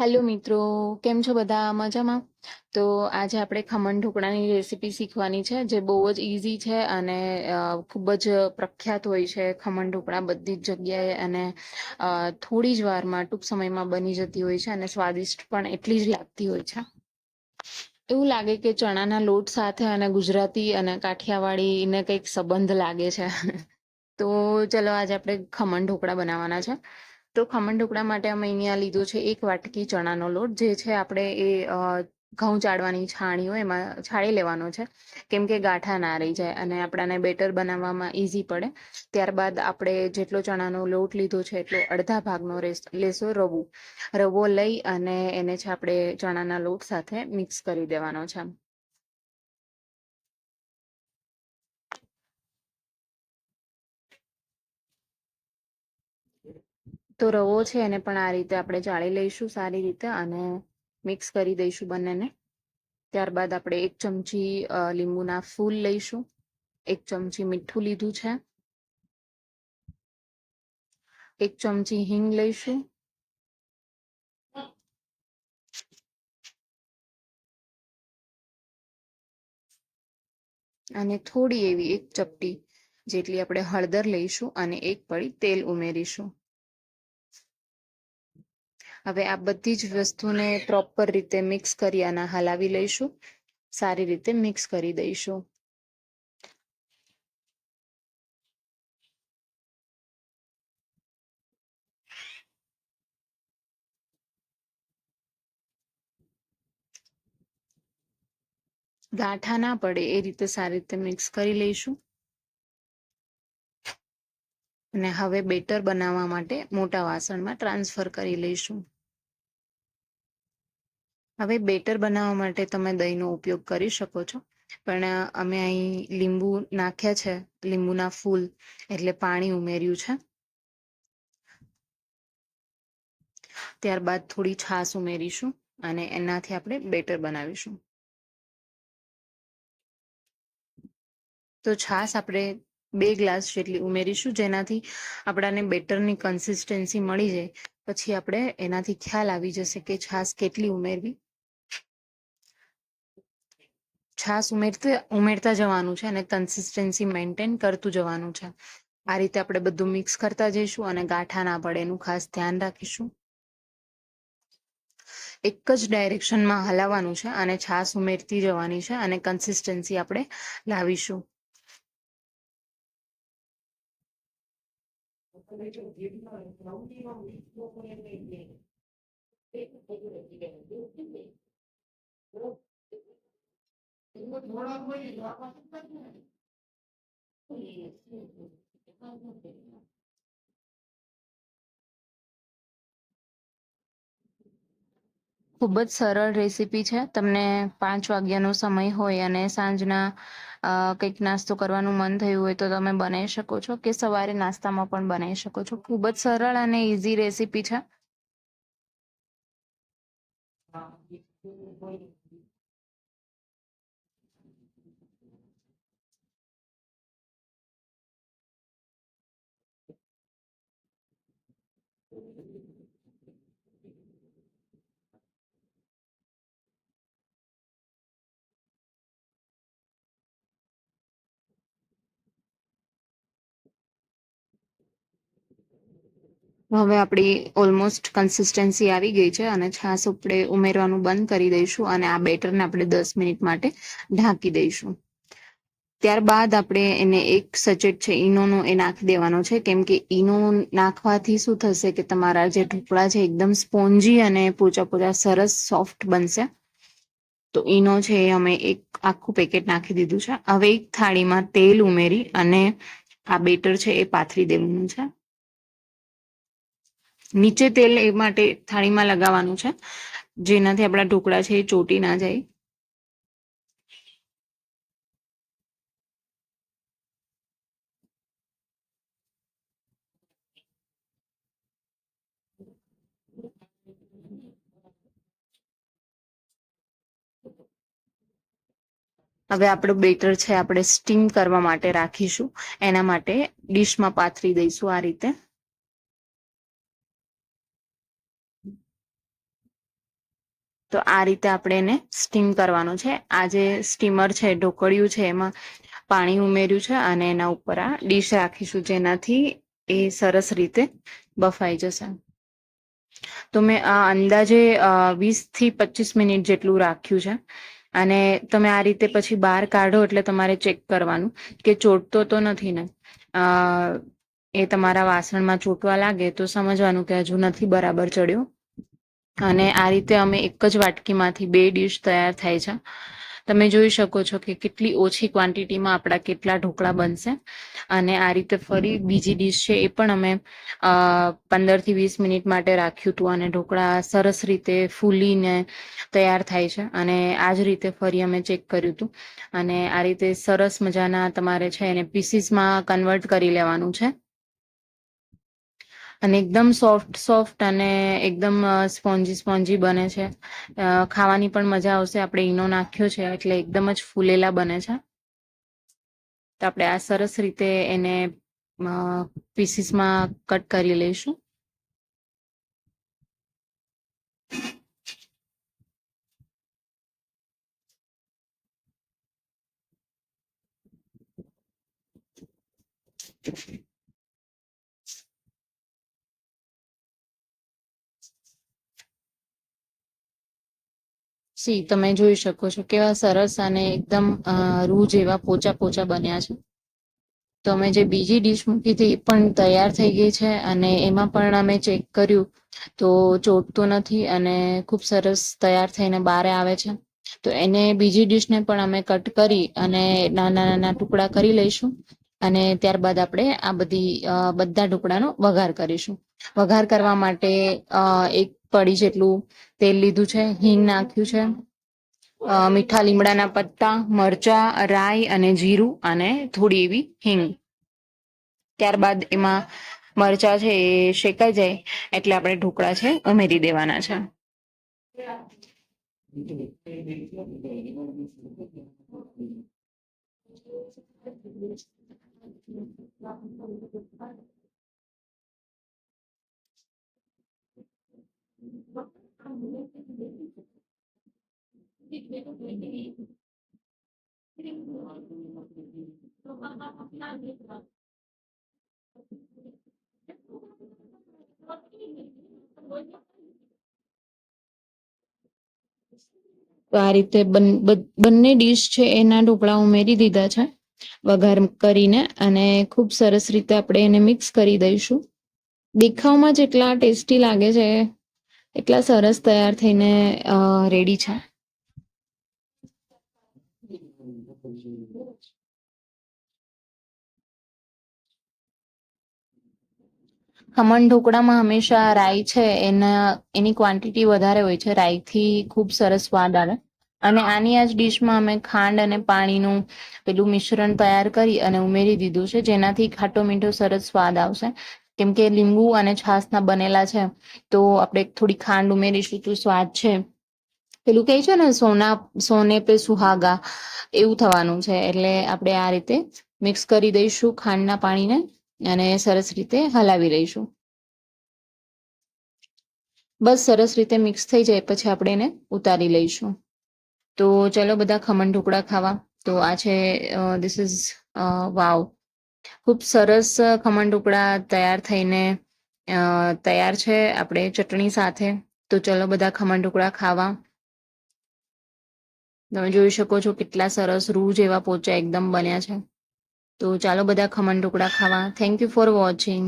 Hello મિત્રો, કેમ છો બધા? મજામાં? તો આજે આપણે ખમણ ઢોકળાની રેસીપી શીખવાની છે, જે બહુ જ ઇઝી છે અને ખૂબ જ પ્રખ્યાત હોય છે ખમણ ઢોકળા બધી જ જગ્યાએ અને થોડી જ વારમાં, ટૂંક સમયમાં બની જતી હોય છે અને સ્વાદિષ્ટ પણ એટલી જ લાગતી હોય છે. એવું લાગે કે ચણાના લોટ સાથે અને ગુજરાતી અને કાઠિયાવાડીને કંઈક સંબંધ લાગે છે. તો ચલો આજે આપણે ખમણ ઢોકળા બનાવવાના છે. તો ખમણ ઢોકળા માટે અમે અહીંયા લીધો છે એક વાટકી ચણાનો લોટ, જે છે આપણે એ ઘઉં ચાળવાની છાણીઓ એમાં છાળી લેવાનો છે, કેમ કે ગાંઠા ના રહી જાય અને આપણાને બેટર બનાવવામાં ઇઝી પડે. ત્યારબાદ આપણે જેટલો ચણાનો લોટ લીધો છે એટલો અડધા ભાગનો લેશો રવો. રવો લઈ અને એને છે આપણે ચણાના લોટ સાથે મિક્સ કરી દેવાનો છે. તો રવો છે એને પણ આ રીતે આપણે ચાળી લઈશું સારી રીતે અને મિક્સ કરી દઈશું બંનેને. ત્યારબાદ આપણે એક ચમચી લીંબુના ફૂલ લઈશું. એક ચમચી મીઠું લીધું છે. એક ચમચી હિંગ લઈશું. અને થોડી એવી એક ચપટી જેટલી આપણે હળદર લઈશું અને એક પડી તેલ ઉમેરીશું. હવે આ બધી જ વસ્તુને પ્રોપર રીતે મિક્સ કરી અને હલાવી લઈશું. સારી રીતે મિક્સ કરી દઈશું. ગાંઠા ના પડે એ રીતે સારી રીતે મિક્સ કરી લઈશું. અને હવે બેટર બનાવવા માટે મોટા વાસણમાં ટ્રાન્સફર કરી લઈશું. હવે બેટર બનાવવા માટે તમે દહીંનો ઉપયોગ કરી શકો છો. પણ અમે અહીં લીંબુ નાખ્યા છે, લીંબુના ફૂલ, એટલે પાણી ઉમેર્યું છે. ત્યારબાદ થોડી છાશ ઉમેરીશું અને એનાથી આપણે બેટર બનાવીશું. તો છાશ આપણે બે ગ્લાસ જેટલી ઉમેરીશું, જેનાથી આપણાને બેટરની કન્સિસ્ટન્સી મળી જાય. પછી આપણે એનાથી ખ્યાલ આવી જશે કે છાશ કેટલી ઉમેરવી. છાશ ઉમેરતા ઉમેરતા જવાનું છે અને કન્સિસ્ટન્સી મેન્ટેન કરતું જવાનું છે. આ રીતે આપણે બધું મિક્સ કરતા જઈશું અને ગાંઠા ના પડે એનું ખાસ ધ્યાન રાખીશું. એક જ ડાયરેક્શનમાં હલાવવાનું છે અને છાશ ઉમેરતી જવાની છે અને કન્સિસ્ટન્સી આપણે લાવીશું. 그래서 우리는 경기와 미치고 보내는 일에 대해서 이게 이렇게 이거 뭐라고 해 요? 아까 똑같은 거. 예, 예, 예. 한번 되 요. ખૂબ જ સરળ રેસીપી છે. તમને પાંચ વાગ્યાનો સમય હોય અને સાંજના કંઈક નાસ્તો કરવાનું મન થયું હોય તો તમે બનાવી શકો છો કે સવારે નાસ્તામાં પણ બનાવી શકો છો. ખૂબ જ સરળ અને ઇઝી રેસીપી છે. હવે આપણી ઓલમોસ્ટ કન્સિસ્ટન્સી આવી ગઈ છે અને છાશ આપણે ઉમેરવાનું બંધ કરી દઈશું અને આ બેટરને આપણે દસ મિનિટ માટે ઢાંકી દઈશું. ત્યારબાદ આપણે એને એક સચેટ છે, ઈનોનો એ નાખી દેવાનો છે. કેમ કે ઈનો નાખવાથી શું થશે કે તમારા જે ઢોકળા છે, એકદમ સ્પોન્જી અને પોચા પોચા સરસ સોફ્ટ બનશે. તો ઈનો છે એ અમે એક આખું પેકેટ નાખી દીધું છે. હવે એક થાળીમાં તેલ ઉમેરી અને આ બેટર છે એ પાથરી દેવાનું છે. નીચે તેલ એ માટે થાળીમાં લગાવવાનું છે. જેનાથી આપણા ઢોકળા છે એ ચોટી ના જાય. હવે આપણું બેટર છે, આપણે સ્ટીમ કરવા માટે રાખીશું. એના માટે ડીશમાં પાથરી દઈશું આ રીતે. તો આ રીતે આપણે એને સ્ટીમ કરવાનું છે. આ જે સ્ટીમર છે, ઢોકળિયું છે, એમાં પાણી ઉમેર્યું છે અને એના ઉપર આ ડીશ રાખીશું, જેનાથી એ સરસ રીતે બફાઈ જશે. તો મેં અંદાજે વીસથી પચીસ મિનિટ જેટલું રાખ્યું છે. અને તમે આ રીતે પછી બહાર કાઢો એટલે તમારે ચેક કરવાનું કે ચોટતો તો નથી ને. એ તમારા વાસણમાં ચોટવા લાગે તો સમજવાનું કે હજુ નથી બરાબર ચડ્યો. અને આ રીતે અમે એક જ વાટકીમાંથી બે ડીશ તૈયાર થાય છે. તમે જોઈ શકો છો કે કેટલી ઓછી ક્વોન્ટિટીમાં આપણા કેટલા ઢોકળા બનશે. અને આ રીતે ફરી બીજી ડીશ છે એ પણ અમે પંદરથી વીસ મિનિટ માટે રાખ્યું હતું અને ઢોકળા સરસ રીતે ફૂલીને તૈયાર થાય છે. અને આ જ રીતે ફરી અમે ચેક કર્યું હતું. અને આ રીતે સરસ મજાના તમારે છે એને પીસીસમાં કન્વર્ટ કરી લેવાનું છે. અને એકદમ સોફ્ટ સોફ્ટ અને એકદમ સ્પોન્જી સ્પોન્જી બને છે. ખાવાની પણ મજા આવશે. આપણે ઈનો નાખ્યો છે એટલે એકદમ જ ફૂલેલા બને છે. તો આપણે આ સરસ રીતે એને પીસીસમાં કટ કરી લઈશું. સી તમે જોઈ શકો છો કેવા સરસ અને એકદમ રૂ જેવા પોચા પોચા બન્યા છે. તો અમે જે બીજી ડીશ મૂકી હતી એ પણ તૈયાર થઈ ગઈ છે અને એમાં પણ અમે ચેક કર્યું તો ચોટતું નથી અને ખૂબ સરસ તૈયાર થઈને બહાર આવે છે. તો એને બીજી ડીશને પણ અમે કટ કરી અને નાના નાના ટુકડા કરી લઈશું અને ત્યારબાદ આપણે આ બધી બધા ઢોકળાનો વઘાર કરીશું. વઘાર કરવા માટે એક પડી જેટલું તેલ લીધું છે, હિંગ નાખ્યું છે મીઠા લીમડાના પત્તા, મરચા, રાઈ અને જીરું અને થોડી એવી હિંગ. ત્યારબાદ એમાં મરચા છે એ શેકાઈ જાય એટલે આપણે ઢોકળા છે ઉમેરી દેવાના છે. તો આ રીતે બંને ડીશ છે, એના ઢોકળા ઉમેરી દીધા છે, વઘાર કરીને, અને ખૂબ સરસ રીતે આપણે એને મિક્સ કરી દઈશું. દેખાવમાં જેટલા ટેસ્ટી લાગે છે એટલા સરસ તૈયાર થઈને રેડી છે. ખમણ ઢોકળામાં હંમેશા રાઈ છે, એના, એની ક્વોન્ટિટી વધારે હોય છે, રાઈથી ખૂબ સરસ સ્વાદ આવે. અને આની આ જ ડીશમાં અમે ખાંડ અને પાણીનું પેલું મિશ્રણ તૈયાર કરી અને ઉમેરી દીધું છે, જેનાથી ખાટો મીઠો સરસ સ્વાદ આવશે. કેમ કે લીંબુ અને છાસના બનેલા છે, તો આપણે થોડી ખાંડ ઉમેરીશું તો સ્વાદ છે. પેલું કહે છે ને, સોના, સોને પે સુહાગા, એવું થવાનું છે. એટલે આપણે આ રીતે મિક્સ કરી દઈશું ખાંડના પાણીને અને સરસ રીતે હલાવી લઈશું. બસ સરસ રીતે મિક્સ થઈ જાય, પછી આપણે એને ઉતારી લઈશું. તો ચલો બધા ખમણ ઢોકળા ખાવા. તો આ છે ધીસ ઇઝ વાવ ખૂબ સરસ ખમણ ઢોકળા તૈયાર થઈને તૈયાર છે આપણે ચટણી સાથે. તો ચલો બધા ખમણ ઢોકળા ખાવા. તમે જોઈ શકો છો કેટલા સરસ રૂ જેવા પોચા એકદમ બન્યા છે. તો ચાલો બધા ખમણ ઢોકળા ખાવા. Thank you for watching